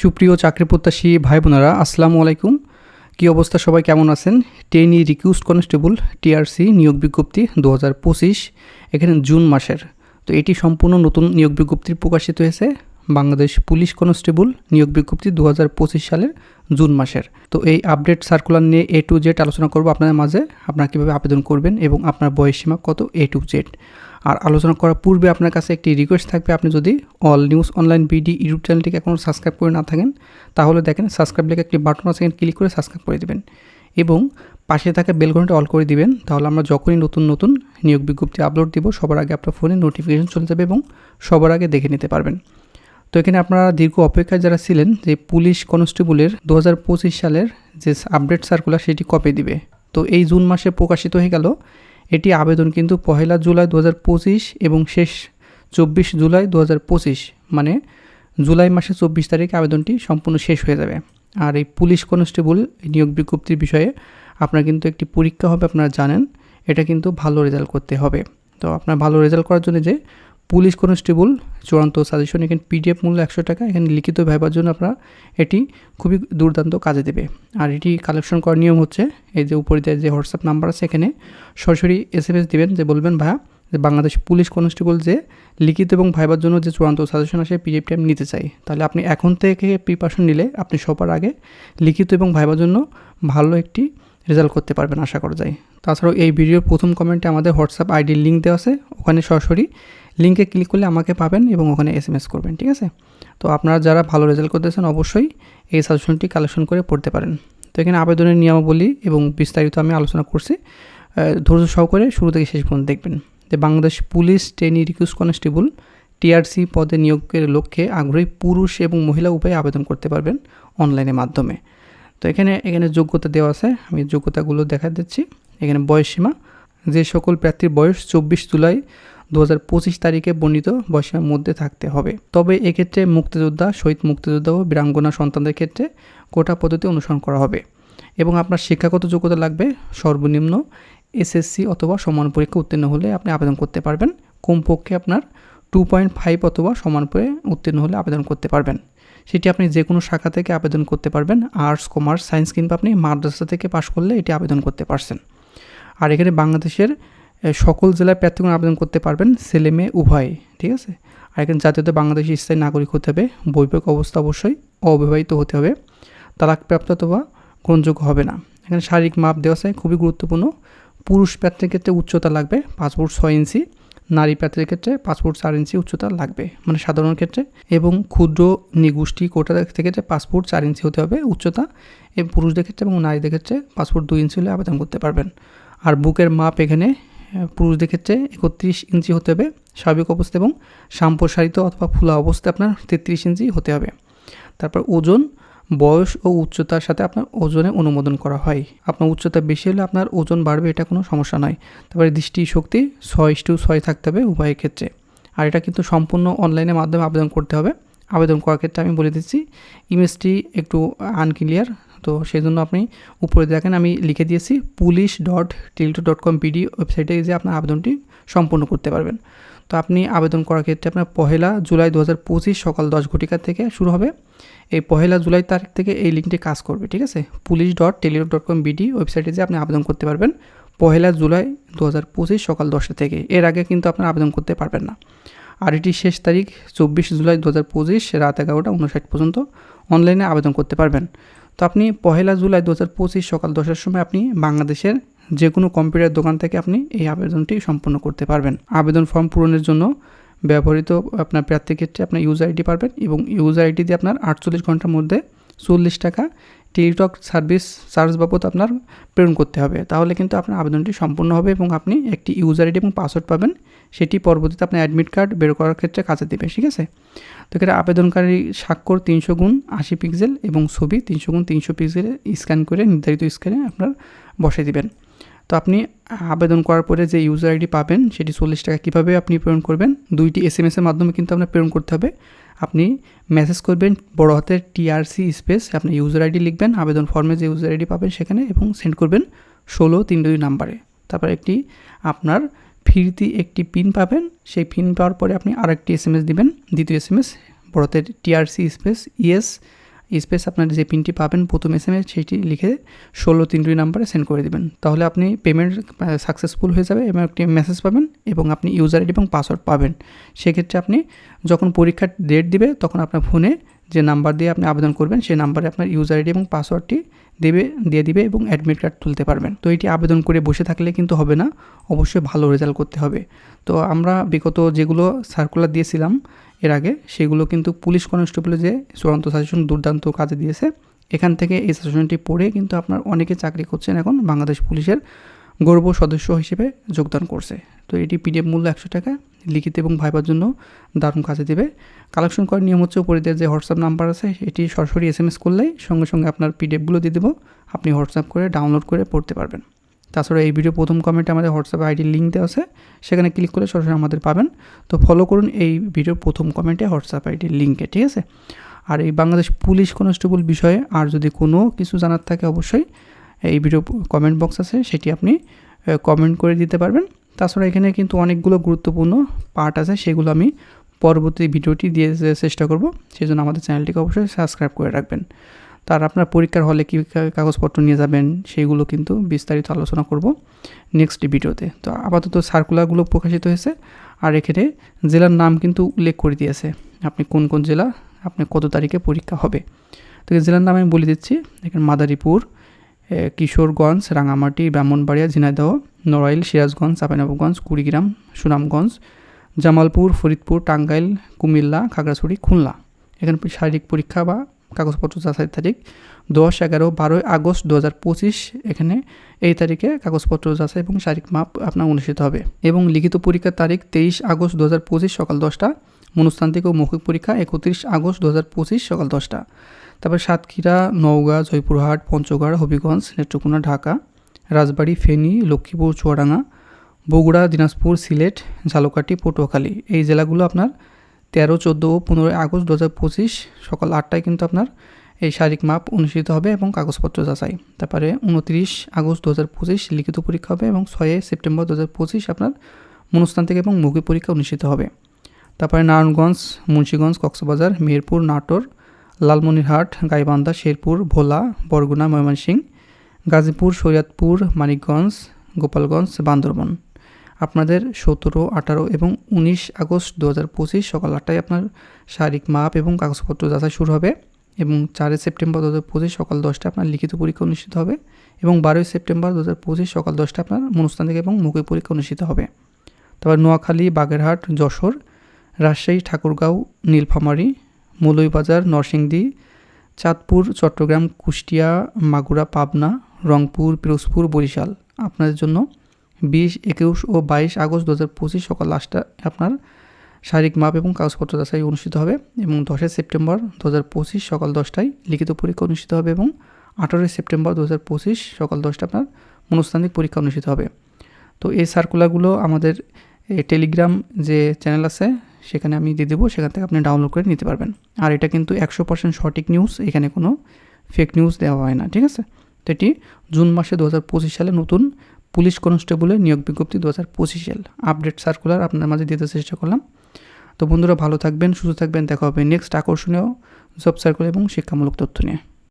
সুপ্রিয় চাকরি প্রত্যাশী ভাই বোনেরা আসসালামু আলাইকুম। কী অবস্থা? সবাই কেমন আছেন? টেনি রিকিউস্ট কনস্টেবল টিআরসি নিয়োগ বিজ্ঞপ্তি দু হাজার পঁচিশ, এখানে জুন মাসের। তো এটি সম্পূর্ণ নতুন নিয়োগ বিজ্ঞপ্তি প্রকাশিত হয়েছে। বাংলাদেশ পুলিশ কনস্টেবল নিয়োগ বিজ্ঞপ্তি দু হাজার পঁচিশ সালের জুন মাসের। তো এই আপডেট সার্কুলার নিয়ে এ টু জেড আলোচনা করব আপনাদের মাঝে। আপনারা কীভাবে আবেদন করবেন এবং আপনার বয়সসীমা কত? এ টু জেড। আর আলোচনা করার পূর্বে আপনার কাছে একটি রিকোয়েস্ট থাকবে, আপনি যদি all news online BD YouTube চ্যানেলটিকে এখনও সাবস্ক্রাইব করে না থাকেন, তাহলে দেখেন সাবস্ক্রাইব লেখা একটি বাটন আছে ক্লিক করে সাবস্ক্রাইব করে দেবেন। এবং পাশে থাকা বেলঘন্টা অল করে দিবেন, তাহলে আমরা যখনই নতুন নতুন নিয়োগ বিজ্ঞপ্তি আপলোড দিব, সবার আগে আপনার ফোনে নোটিফিকেশন চলে যাবে এবং সবার আগে দেখে নিতে পারবেন। তো এখানে আপনারা দীর্ঘ অপেক্ষায় যারা ছিলেন, যে পুলিশ কনস্টেবলের দু হাজার পঁচিশ সালের যে আপডেট সার্কুলার সেটি কপি দিবে। তো এই জুন মাসে প্রকাশিত হয়ে গেল এটি আবেদন কিন্তু পহেলা জুলাই দু পঁচিশ এবং শেষ চব্বিশ জুলাই দু পঁচিশ মানে জুলাই মাসে চব্বিশ তারিখে আবেদনটি সম্পূর্ণ শেষ হয়ে যাবে। আর এই পুলিশ কনস্টেবল নিয়োগ বিজ্ঞপ্তির বিষয়ে আপনার কিন্তু একটি পরীক্ষা হবে, আপনারা জানেন। এটা কিন্তু ভালো রেজাল্ট করতে হবে। তো আপনার ভালো রেজাল্ট করার জন্য যে পুলিশ কনস্টেবল চূড়ান্ত সাজেশন, এখানে পিডিএফ মূল্য একশো টাকা, এখানে লিখিত ভাইবার জন্য আপনারা এটি খুবই দুর্দান্ত কাজে দেবে। আর এটি কালেকশন করার নিয়ম হচ্ছে, এই যে উপরে যে হোয়াটসঅ্যাপ নাম্বার আছে, এখানে সরাসরি এস এম এস দেবেন, যে বলবেন, ভাইয়া, যে বাংলাদেশ পুলিশ কনস্টেবল যে লিখিত এবং ভাইবার জন্য যে চূড়ান্ত সাজেশন আসে পিডিএফটি আমি নিতে চাই। তাহলে আপনি এখন থেকে প্রিপারেশন নিলে আপনি সবার আগে লিখিত এবং ভাইবার জন্য ভালো একটি রেজাল্ট করতে পারবেন, আশা করা যায়। তাছাড়াও এই ভিডিওর প্রথম কমেন্টে আমাদের হোয়াটসঅ্যাপ আইডির লিঙ্ক দেওয়া আছে, ওখানে সরাসরি লিঙ্কে ক্লিক করলে আমাকে পাবেন এবং ওখানে এস এম এস করবেন, ঠিক আছে? তো আপনারা যারা ভালো রেজাল্ট করতেছেন অবশ্যই এই সাজেশনটি কালেকশন করে পড়তে পারেন। তো এখানে আবেদনের নিয়মাবলী এবং বিস্তারিত আমি আলোচনা করছি। ধৈর্য সহকারে শুরু থেকে শেষ পর্যন্ত দেখবেন যে বাংলাদেশ পুলিশ ট্রেনি রিকুইজ কনস্টেবল টিআরসি পদে নিয়োগের লক্ষ্যে আগ্রহী পুরুষ এবং মহিলা উভয়ে আবেদন করতে পারবেন অনলাইনের মাধ্যমে। তো এখানে এখানে যোগ্যতা দেওয়া আছে, আমি যোগ্যতাগুলো দেখা দিচ্ছি। এখানে বয়সসীমা যে সকল প্রার্থীর বয়স চব্বিশ জুলাই দু হাজার পঁচিশ তারিখে বর্ণিত বয়সের মধ্যে থাকতে হবে। তবে এক্ষেত্রে মুক্তিযোদ্ধা, শহীদ মুক্তিযোদ্ধা ও বীরাঙ্গনা সন্তানদের ক্ষেত্রে কোটা পদ্ধতি অনুসরণ করা হবে এবং আপনার শিক্ষাগত যোগ্যতা লাগবে সর্বনিম্ন এসএসসি অথবা সমান পরীক্ষা উত্তীর্ণ হলে আপনি আবেদন করতে পারবেন। কমপক্ষে আপনার টু পয়েন্ট ফাইভ অথবা সমান পরে উত্তীর্ণ হলে আবেদন করতে পারবেন। সেটি আপনি যে কোনো শাখা থেকে আবেদন করতে পারবেন। আর্টস, কমার্স, সায়েন্স কিংবা আপনি মাদ্রাসা থেকে পাশ করলে এটি আবেদন করতে পারছেন। আর এখানে বাংলাদেশের সকল জেলায় প্রার্থীগণ আবেদন করতে পারবেন ছেলে মেয়ে উভয়, ঠিক আছে? আর এখানে জাতীয়তে বাংলাদেশি স্থায়ী নাগরিক হতে হবে, বৈবাহিক অবস্থা অবশ্যই অবিবাহিত হতে হবে, তালাকপ্রাপ্ত অথবা গ্রহণযোগ্য হবে না। এখানে শারীরিক মাপ দেওয়া আছে, খুবই গুরুত্বপূর্ণ। পুরুষ প্রার্থীর ক্ষেত্রে উচ্চতা লাগবে ফুট ছয় ইঞ্চি, নারী প্রার্থীর ক্ষেত্রে ফুট চার ইঞ্চি উচ্চতা লাগবে মানে সাধারণ ক্ষেত্রে। এবং ক্ষুদ্র নিগোষ্ঠী কোটা পাঁচ ফুট চার ইঞ্চি হতে হবে উচ্চতা। এবং পুরুষদের ক্ষেত্রে এবং নারীদের ক্ষেত্রে ফুট দুই ইঞ্চি হলে আবেদন করতে পারবেন। আর বুকের মাপ এখানে পুরুষদের ক্ষেত্রে একত্রিশ ইঞ্চি হতে হবে স্বাভাবিক অবস্থা এবং সাম্প্রসারিত অথবা ফুলা অবস্থায় আপনার তেত্রিশ ইঞ্চি হতে হবে। তারপর ওজন, বয়স ও উচ্চতার সাথে আপনার ওজনে অনুমোদন করা হয়। আপনার উচ্চতা বেশি হলে আপনার ওজন বাড়বে, এটা কোনো সমস্যা নয়। তারপরে দৃষ্টি শক্তি, ছয় টু ছয় থাকতে হবে উভয়ের ক্ষেত্রে। আর এটা কিন্তু সম্পূর্ণ অনলাইনের মাধ্যমে আবেদন করতে হবে। আবেদন করার ক্ষেত্রে আমি বলে দিচ্ছি, ইমেজটি একটু আনক্লিয়ার তো সেই জন্য আপনি উপরে দেখেন, আমি লিখে দিয়েছি পুলিশ ডট টিলটো ডট কম পিডি ওয়েবসাইটে যে আপনার আবেদনটি সম্পূর্ণ করতে পারবেন। তো আপনি আবেদন করার ক্ষেত্রে আপনার পহেলা জুলাই দু হাজার পঁচিশ সকাল দশ ঘটিকা থেকে শুরু হবে। এই পহেলা জুলাই তারিখ থেকে এই লিঙ্কটি কাজ করবে, ঠিক আছে? Police dot teletalk dot com BD ওয়েবসাইটে যে আপনি আবেদন করতে পারবেন। পহেলা জুলাই দু হাজার পঁচিশ সকাল দশটা থেকে। এর আগে কিন্তু আপনার আবেদন করতে পারবেন না। আর এটি শেষ তারিখ চব্বিশ জুলাই দু হাজার পঁচিশ রাত এগারোটা উনষাট পর্যন্ত। অনলাইনে আবেদন করতে পারবেন। তো আপনি পহেলা জুলাই দু হাজার পঁচিশ সকাল দশটার সময় আপনি বাংলাদেশের যে কোনো কম্পিউটার দোকান থেকে আপনি এই আবেদনটি সম্পন্ন করতে পারবেন। আবেদন ফর্ম পূরণের জন্য ব্যবহৃত আপনার প্রার্থীর ক্ষেত্রে আপনার ইউজার আইডি পারবেন এবং ইউজার আইডি দিয়ে আপনার আটচল্লিশ ঘণ্টার মধ্যে চল্লিশ টাকা টেলিটক সার্ভিস চার্জ বাবদ আপনার প্রেরণ করতে হবে। তাহলে কিন্তু আপনার আবেদনটি সম্পূর্ণ হবে এবং আপনি একটি ইউজার আইডি এবং পাসওয়ার্ড পাবেন। সেটি পরবর্তীতে আপনার অ্যাডমিট কার্ড বের করার ক্ষেত্রে কাজে দেবে, ঠিক আছে? তো এখানে আবেদনকারী স্বাক্ষর তিনশো গুণ আশি পিক্সেল এবং ছবি তিনশো গুণ তিনশো পিক্সেলে স্ক্যান করে নির্ধারিত স্ক্যানে আপনার বসে দিবেন। তো আপনি আবেদন করার পরে যে ইউজার আইডি পাবেন, সেটি চল্লিশ টাকা কীভাবে আপনি প্রেরণ করবেন, দুইটি এস এম এসের মাধ্যমে কিন্তু আপনার প্রেরণ করতে হবে। আপনি মেসেজ করবেন বড় হাতের টিআরসি স্পেস আপনি ইউজার আইডি লিখবেন, আবেদন ফর্মে যে ইউজার আইডি পাবেন সেখানে এবং সেন্ড করবেন ষোলো তিন দুই নাম্বারে তারপর একটি আপনার ফিরতি একটি পিন পাবেন, সেই পিন পাওয়ার পরে আপনি আরেকটি এস এম এস দেবেন। দ্বিতীয় এস এম এস বড় টিআরসি স্পেস ইএস স্পেস আপনার যে পিনটি পাবেন, প্রথম এস এম এস সেইটি লিখে ষোলো তিন দুই নাম্বারে সেন্ড করে দেবেন। তাহলে আপনি পেমেন্ট সাকসেসফুল হয়ে যাবে এবং একটি মেসেজ পাবেন এবং আপনি ইউজার আইডি এবং পাসওয়ার্ড পাবেন। সেক্ষেত্রে আপনি যখন পরীক্ষার ডেট দিবে, তখন আপনার ফোনে যে নাম্বার দিয়ে আপনি আবেদন করবেন, সেই নাম্বারে আপনার ইউজার আইডি এবং পাসওয়ার্ডটি দেবে, দিয়ে দিবে এবং অ্যাডমিট কার্ড তুলতে পারবেন। তো এটি আবেদন করে বসে থাকলে কিন্তু হবে না, অবশ্যই ভালো রেজাল্ট করতে হবে। তো আমরা বিগত যেগুলো সার্কুলার দিয়েছিলাম এর আগে, সেগুলো কিন্তু পুলিশ কনস্টেবলে যে চূড়ান্ত সাজেশন দুর্দান্ত কাজে দিয়েছে, এখান থেকে এই সাজেশনটি পড়ে কিন্তু আপনার অনেকে চাকরি করছেন এখন বাংলাদেশ পুলিশের। গর্ব সদস্য হিসেবে যোগদান করছে। তো এটি পিডিএফ মূল্য একশো টাকা, লিখিত এবং ভাইবার জন্য দারুণ কাজে দেবে। কালেকশন করার নিয়ম হচ্ছে উপরে দেওয়া যে হোয়াটসঅ্যাপ নাম্বার আছে, এটি সরাসরি এস এম এস করলেই সঙ্গে সঙ্গে আপনার পিডিএফগুলো দিয়ে দেবো। আপনি হোয়াটসঅ্যাপ করে ডাউনলোড করে পড়তে পারবেন। তাছাড়া এই ভিডিও প্রথম কমেন্টে আমাদের হোয়াটসঅ্যাপ আইডি লিঙ্ক দেওয়া আছে, সেখানে ক্লিক করে সরাসরি আমাদের পাবেন। তো ফলো করুন এই ভিডিওর প্রথম কমেন্টে হোয়াটসঅ্যাপ আইডির লিঙ্কে ঠিক আছে? আর এই বাংলাদেশ পুলিশ কনস্টেবল বিষয়ে আর যদি কোনো কিছু জানার থাকে অবশ্যই এই ভিডিও কমেন্ট বক্স আছে, সেটি আপনি কমেন্ট করে দিতে পারবেন। তাছাড়া এখানে কিন্তু অনেকগুলো গুরুত্বপূর্ণ পার্ট আছে, সেগুলো আমি পরবর্তী ভিডিওটি দিয়ে চেষ্টা করব। সেই জন্য আমাদের চ্যানেলটিকে অবশ্যই সাবস্ক্রাইব করে রাখবেন। তার আপনার পরীক্ষার হলে কী কাগজপত্র নিয়ে যাবেন সেইগুলো কিন্তু বিস্তারিত আলোচনা করব নেক্সট ভিডিওতে তো। আপাতত সার্কুলারগুলো প্রকাশিত হয়েছে, আর এখানে জেলার নাম কিন্তু উল্লেখ করে দিয়েছে। আপনি কোন কোন জেলা, আপনি কত তারিখে পরীক্ষা হবে। তো জেলার নাম আমি বলে দিচ্ছি, এখানে মাদারীপুর কিশোরগঞ্জ, রাঙামাটি, ব্রাহ্মণবাড়িয়া, ঝিনাইদহ, নড়াইল, সিরাজগঞ্জ, চাঁপাইনবাবগঞ্জ, কুড়িগ্রাম, সুনামগঞ্জ, জামালপুর, ফরিদপুর, টাঙ্গাইল, কুমিল্লা, খাগড়াছড়ি, খুলনা। এখানে শারীরিক পরীক্ষা বা কাগজপত্র যাচাই তারিখ দশ, এগারো, বারোই আগস্ট দু হাজার পঁচিশ। এখানে এই তারিখে কাগজপত্র যাচাই এবং শারীরিক মাপ আপনার অনুষ্ঠিত হবে। এবং লিখিত পরীক্ষার তারিখ তেইশ আগস্ট দু হাজার পঁচিশ সকাল দশটা, মনুস্তান্ত্রিক ও মৌখিক পরীক্ষা একত্রিশ আগস্ট দু হাজার পঁচিশ সকাল দশটা। তারপর সাতক্ষীরা, নওগাঁ, জয়পুরহাট, পঞ্চগড়, হবিগঞ্জ, নেত্রকোনা, ঢাকা, রাজবাড়ি, ফেনী, লক্ষ্মীপুর, চুয়াডাঙ্গা, বগুড়া, দিনাজপুর, সিলেট, ঝালকাঠি, পটুয়াখালী। এই জেলাগুলো আপনার তেরো, চোদ্দ ও পনেরোই আগস্ট দু হাজার পঁচিশ সকাল আটটায় কিন্তু আপনার এই শারীরিক মাপ অনুষ্ঠিত হবে এবং কাগজপত্র যাচাই। তারপরে উনত্রিশ আগস্ট দু হাজার পঁচিশ লিখিত পরীক্ষা হবে এবং ছয় সেপ্টেম্বর দু হাজার পঁচিশ আপনার মনস্তান্ত্রিক এবং মৌখিক পরীক্ষা অনুষ্ঠিত হবে। তারপরে নারায়ণগঞ্জ, মুন্সীগঞ্জ, কক্সবাজার মেহেরপুর নাটোর লালমনিরহাট, গাইবান্ধা, শেরপুর, ভোলা, বরগুনা ময়মনসিংহ গাজীপুর, শরীয়তপুর, মানিকগঞ্জ, গোপালগঞ্জ, বান্দরবন। আপনাদের সতেরো, আঠারো এবং উনিশ আগস্ট দু হাজার পঁচিশ সকাল আটটায় আপনার শারীরিক মাপ এবং কাগজপত্র যাচাই শুরু হবে এবং চারই সেপ্টেম্বর দু হাজার পঁচিশ সকাল দশটা আপনার লিখিত পরীক্ষা অনুষ্ঠিত হবে এবং বারোই সেপ্টেম্বর দু হাজার পঁচিশ সকাল দশটা আপনার মনুস্তান্ত্রিক এবং মৌখিক পরীক্ষা অনুষ্ঠিত হবে। তারপর নোয়াখালী, বাগেরহাট, যশোর, রাজশাহী, ঠাকুরগাঁও, নীলফামারী মৌলভীবাজার, নরসিংদী, চাঁদপুর, চট্টগ্রাম, কুষ্টিয়া, মাগুরা, পাবনা, রংপুর, পিরোজপুর, বরিশাল। আপনাদের জন্য বিশ, একুশ ও বাইশ আগস্ট দু হাজার পঁচিশ সকাল লাস্টটা আপনার শারীরিক মাপ এবং কাগজপত্র যাচাই অনুষ্ঠিত হবে এবং দশই সেপ্টেম্বর দু হাজার পঁচিশ সকাল দশটায় লিখিত পরীক্ষা অনুষ্ঠিত হবে এবং আঠারোই সেপ্টেম্বর দু হাজার পঁচিশ সকাল দশটা আপনার মনস্তান্ত্রিক পরীক্ষা অনুষ্ঠিত হবে। তো এই সার্কুলারগুলো আমাদের টেলিগ্রাম যে চ্যানেল আছে সেখানে আমি দিয়ে দেবো, সেখান থেকে আপনি ডাউনলোড করে নিতে পারবেন। আর এটা কিন্তু একশো পার্সেন্ট সঠিক নিউজ এখানে কোনো ফেক নিউজ দেওয়া হয় না, ঠিক আছে? তো এটি জুন মাসে দু হাজার পঁচিশ সালে নতুন পুলিশ কনস্টেবলের নিয়োগ বিজ্ঞপ্তি দু হাজার পঁচিশ সাল। আপডেট সার্কুলার আপনার মাঝে দিতে চেষ্টা করলাম। তো বন্ধুরা, ভালো থাকবেন, সুস্থ থাকবেন, দেখা হবে নেক্সট আকর্ষণীয় জব সার্কুলার এবং শিক্ষামূলক তথ্য নিয়ে।